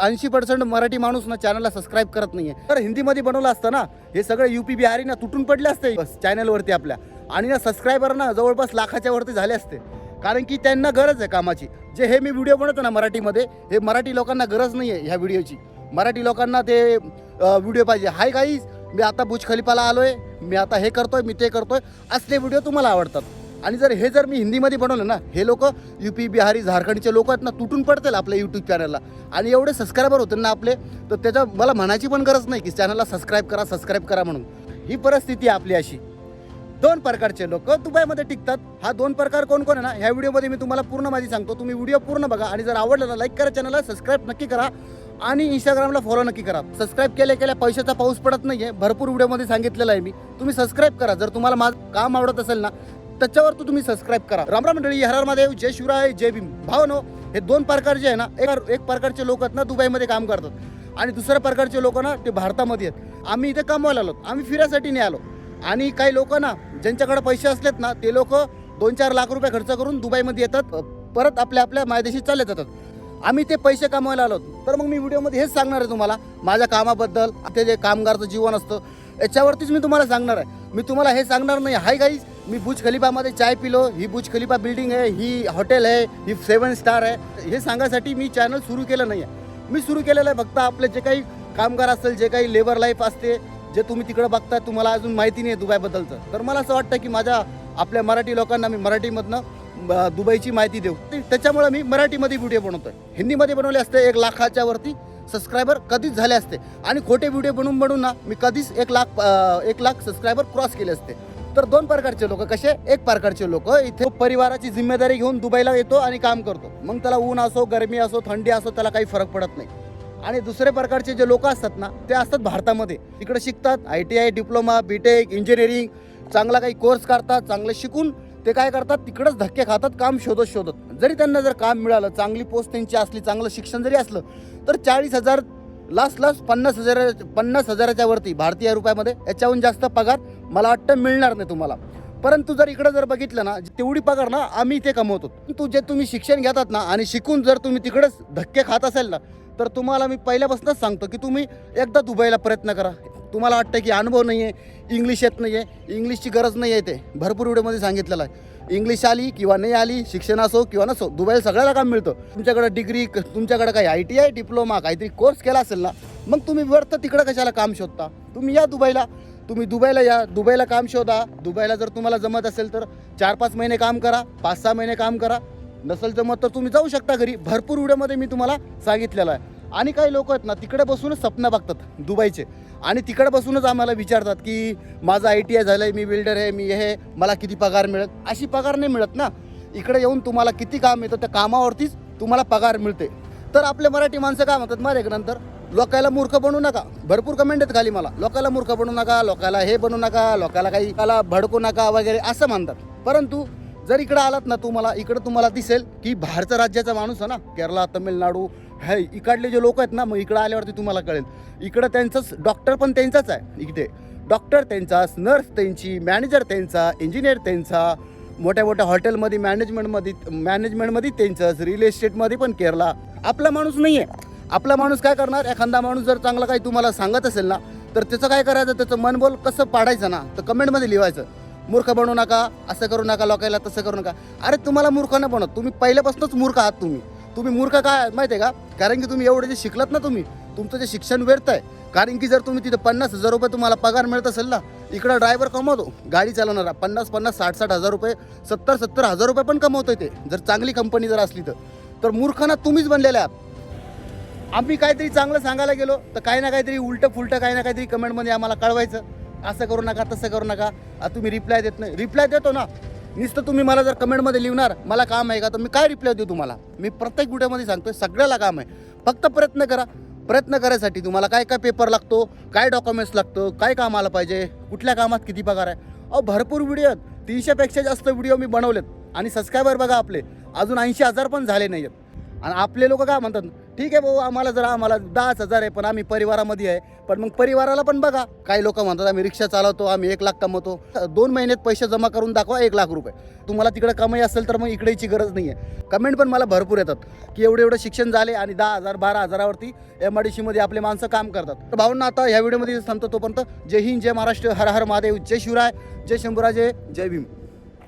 ऐंशी पर्सेंट मराठी माणूस ना चॅनलला सबस्क्राईब करत नाहीये. तर हिंदीमध्ये बनवलं असतं ना हे सगळं युपी बिहारी ना तुटून पडले असते. चॅनलवरती आपल्या. आणि ना सबस्क्रायबर ना जवळपास लाखाच्या वरती झाले असते. कारण की त्यांना गरज आहे कामाची. जे हे मी व्हिडिओ बनवतो ना मराठीमध्ये हे मराठी लोकांना गरज नाही आहे ह्या व्हिडिओची मराठी लोकांना ते व्हिडिओ पाहिजे. हाय काहीच मी आता बुज खलिफाला आलोय. मी आता हे करतोय मी ते करतोय. असले व्हिडिओ तुम्हाला आवडतात. आणि जर हे जर मी हिंदीमध्ये बनवलं ना हे लोक यू पी बिहारी झारखंडचे लोक आहेत ना तुटून पडतील आपल्या यूट्यूब चॅनलला आणि एवढे सबस्क्रायबर होते ना आपले तर त्याच्या मला म्हणायची पण गरज नाही की चॅनलला सबस्क्राईब करा सबस्क्राईब करा म्हणून. ही परिस्थिती आहे आपली अशी. दोन प्रकारचे लोक दुबईमध्ये टिकतात. हा दोन प्रकार कोण कोण आहे ना ह्या व्हिडिओमध्ये मी तुम्हाला पूर्ण माझी सांगतो. तुम्ही व्हिडिओ पूर्ण बघा आणि जर आवडलं ना लाईक करा चॅनलला सबस्क्राईब नक्की करा आणि इंस्टाग्रामला फॉलो नक्की करा. सबस्क्राईब केल्या केल्या पैशाचा पाऊस पडत नाही आहे भरपूर व्हिडिओमध्ये सांगितलेलं आहे मी. तुम्ही सबस्क्राईब करा. जर तुम्हाला माझं काम आवडत असेल ना त्याच्यावर तो तुम्ही सबस्क्राईब करा. रामराम मंडळी हरार महादेव जय शिवराय जय भीम. भावनो हे दोन प्रकारचे आहे ना एक एक प्रकारचे लोक आहेत ना दुबईमध्ये काम करतात. आणि दुसऱ्या प्रकारचे लोक ना ते भारतामध्ये आहेत. आम्ही इथे कमवायला आलो. आम्ही फिरायसाठी नाही आलो. आणि काही लोक ना ज्यांच्याकडे पैसे असलेत ना ते लोक दोन चार लाख रुपये खर्च करून दुबईमध्ये येतात. परत आपल्या आपल्या मायदेशी चालले जातात. आम्ही ते पैसे कमवायला आलो. तर मग मी व्हिडिओमध्ये हेच सांगणार आहे तुम्हाला. माझ्या कामाबद्दल ते जे कामगारचं जीवन असतं याच्यावरतीच मी तुम्हाला सांगणार आहे. मी तुम्हाला हे सांगणार नाही. हाय गाईज मी बुज खलिफामध्ये चाय पिलो. ही बुज खलिफा बिल्डिंग आहे ही हॉटेल आहे ही सेवन स्टार आहे. हे सांगायसाठी मी चॅनल सुरू केलं नाही आहे मी सुरू केलेलं आहे फक्त आपले जे काही कामगार असेल जे काही लेबर लाईफ असते जे तुम्ही तिकडं बघता तुम्हाला अजून माहिती नाही आहे दुबईबद्दलचं. तर मला असं वाटतं की माझ्या आपल्या मराठी लोकांना मी मराठीमधनं दुबईची माहिती देऊ. ते- त्याच्यामुळे मी मराठीमध्ये व्हिडिओ बनवतोय. हिंदीमध्ये बनवले असते एक लाखाच्या वरती सबस्क्रायबर कधीच झाले असते. आणि खोटे व्हिडिओ बनवून बनवून ना मी कधीच एक लाख एक लाख सबस्क्रायबर क्रॉस केले असते. तर दोन प्रकारचे लोक कसे? एक प्रकारचे लोक इथे परिवाराची जिम्मेदारी घेऊन दुबईला येतो आणि काम करतो. मग त्याला ऊन असो गरमी असो थंडी असो त्याला काही फरक पडत नाही. आणि दुसरे प्रकारचे जे लोक असतात ना ते असतात भारतामध्ये. तिकडे शिकतात I T I diploma BTech engineering चांगला काही कोर्स करतात चांगले शिकून ते काय करतात तिकडंच धक्के खातात काम शोधत शोधत जरी त्यांना जर काम मिळालं चांगली पोस्ट त्यांची असली चांगलं शिक्षण जरी असलं तर चाळीस हजार लास्ट लास्ट पन्नास हजार पन्नास हजाराच्या वरती भारतीय रुपयामध्ये याच्याहून जास्त पगार मला वाटतं मिळणार नाही तुम्हाला. परंतु जर इकडं जर बघितलं ना तेवढी पगार ना आम्ही इथे कमवतो. तू जे तुम्ही शिक्षण घेतात ना आणि शिकून जर तुम्ही तिकडंच धक्के खात असाल ना तर तुम्हाला मी पहिल्यापासूनच सांगतो की तुम्ही एकदा दुबईला प्रयत्न करा. तुम्हाला वाटतं की अनुभव नाही आहे इंग्लिश येत नाही आहे इंग्लिशची गरज नाही आहे ते भरपूर व्हिडिओमध्ये सांगितलेलं आहे. इंग्लिश आली किंवा नाही आली शिक्षण असो किंवा नसो दुबईला सगळ्याला काम मिळतं. तुमच्याकडं डिग्री तुमच्याकडं काही आय टी आय डिप्लोमा काहीतरी कोर्स केला असेल ना मग तुम्ही व्यर्थ तिकडं कशाला काम शोधता? तुम्ही या दुबईला तुम्ही दुबईला या दुबईला काम शोधा. दुबईला जर तुम्हाला जमत असेल तर चार पाच महिने काम करा पाच सहा महिने काम करा. नसेल जमत तर तुम्ही जाऊ शकता घरी. भरपूर व्हिडिओमध्ये मी तुम्हाला सांगितलेलं आहे. आणि काही लोक आहेत ना तिकडे बसूनच स्वप्न बघतात दुबईचे. आणि तिकडे बसूनच आम्हाला विचारतात की माझं आय टी आय झालं आहे मी बिल्डर आहे मी हे मला किती पगार मिळत अशी पगार नाही मिळत ना. इकडे येऊन तुम्हाला किती काम येतं त्या कामावरतीच तुम्हाला पगार मिळते. तर आपले मराठी माणसं काय म्हणतात मारे नंतर? लोकायला मूर्ख बनू नका. भरपूर कमेंट आहेत खाली मला. लोकाला मूर्ख बनू नका लोकाला हे बनू नका लोकाला काही त्याला भडकू नका वगैरे असं म्हणतात. परंतु जर इकडे आलात ना तुम्हाला इकडं तुम्हाला दिसेल की बाहेरचा राज्याचा माणूस आहे ना केरला तमिळनाडू हे इकडले जे लोक आहेत ना मग इकडं आल्यावरती तुम्हाला कळेल. इकडं त्यांचंच डॉक्टर पण त्यांचाच आहे. इकडे डॉक्टर त्यांचाच नर्स त्यांची मॅनेजर त्यांचा इंजिनियर त्यांचा मोठ्या मोठ्या हॉटेलमध्ये मॅनेजमेंटमध्ये मॅनेजमेंटमध्ये त्यांचंच रिअल इस्टेटमध्ये पण केरला. आपला माणूस नाही आहे आपला माणूस काय करणार? एखादा माणूस जर चांगला काही तुम्हाला सांगत असेल ना तर त्याचं काय करायचं? त्याचं मनबोल कसं पाडायचं ना तर कमेंटमध्ये लिहायचं. मूर्ख बनवू नका असं करू नका लोकायला तसं करू नका. अरे तुम्हाला मूर्ख नाही बनवत. तुम्ही पहिल्यापासूनच मूर्ख आहात तुम्ही. तुम्ही मूर्ख काय माहिती आहे का? कारण की तुम्ही एवढे जे शिकलात ना तुम्ही तुमचं जे शिक्षण व्यर्थ आहे कारण की जर तुम्ही तिथे पन्नास हजार रुपये तुम्हाला पगार मिळत असेल ना इकडं ड्रायव्हर कमवतो गाडी चालवणारा पन्नास पन्नास साठ साठ हजार रुपये सत्तर सत्तर हजार रुपये पण कमवतोय ते जर चांगली कंपनी जर असली तर. तर मूर्खांना तुम्हीच बनलेल्या आहात. आम्ही काहीतरी चांगलं सांगायला गेलो तर काही ना काहीतरी उलटं फुलटं काही ना काहीतरी कमेंटमध्ये आम्हाला कळवायचं. असं करू नका तसं करू नका. तुम्ही रिप्लाय देत नाही. रिप्लाय देतो ना. नुसतं तुम्ही मला जर कमेंटमध्ये लिहिणार मला काम आहे का तर मी काय रिप्लाय देऊ तुम्हाला? मी प्रत्येक व्हिडिओमध्ये सांगतोय सगळ्याला काम आहे. फक्त प्रयत्न करा. प्रयत्न करायसाठी तुम्हाला काय काय पेपर लागतो काय डॉक्युमेंट्स लागतं काय काम आलं पाहिजे कुठल्या कामात किती पगार आहे? अहो भरपूर व्हिडिओ आहेत. तीनशेपेक्षा जास्त व्हिडिओ मी बनवलेत. आणि सबस्क्रायबर बघा आपले. अजून ऐंशी हजार पण झाले नाही आहेत आणि आपले लोक काय म्हणतात ठीक आहे भाऊ आम्हाला जर आम्हाला दहाच हजार आहे पण आम्ही परिवारामध्ये आहे. पण मग परिवाराला पण बघा. काही लोक म्हणतात आम्ही रिक्षा चालवतो आम्ही एक लाख कमवतो. दोन महिन्यात पैसे जमा करून दाखवा एक लाख रुपये. तुम्हाला तिकडे कमाई असेल तर मग इकडेची गरज नाही आहे कमेंट पण मला भरपूर येतात की एवढं एवढं शिक्षण झाले आणि दहा हजार बारा हजारावरती एम आय डी सीमध्ये आपले माणसं काम करतात. तर भाऊंना आता ह्या व्हिडिओमध्ये थांबतो तोपर्यंत. जय हिंद जय महाराष्ट्र हर हर महादेव जय शिवराय जय शंभुराजे जय भीम.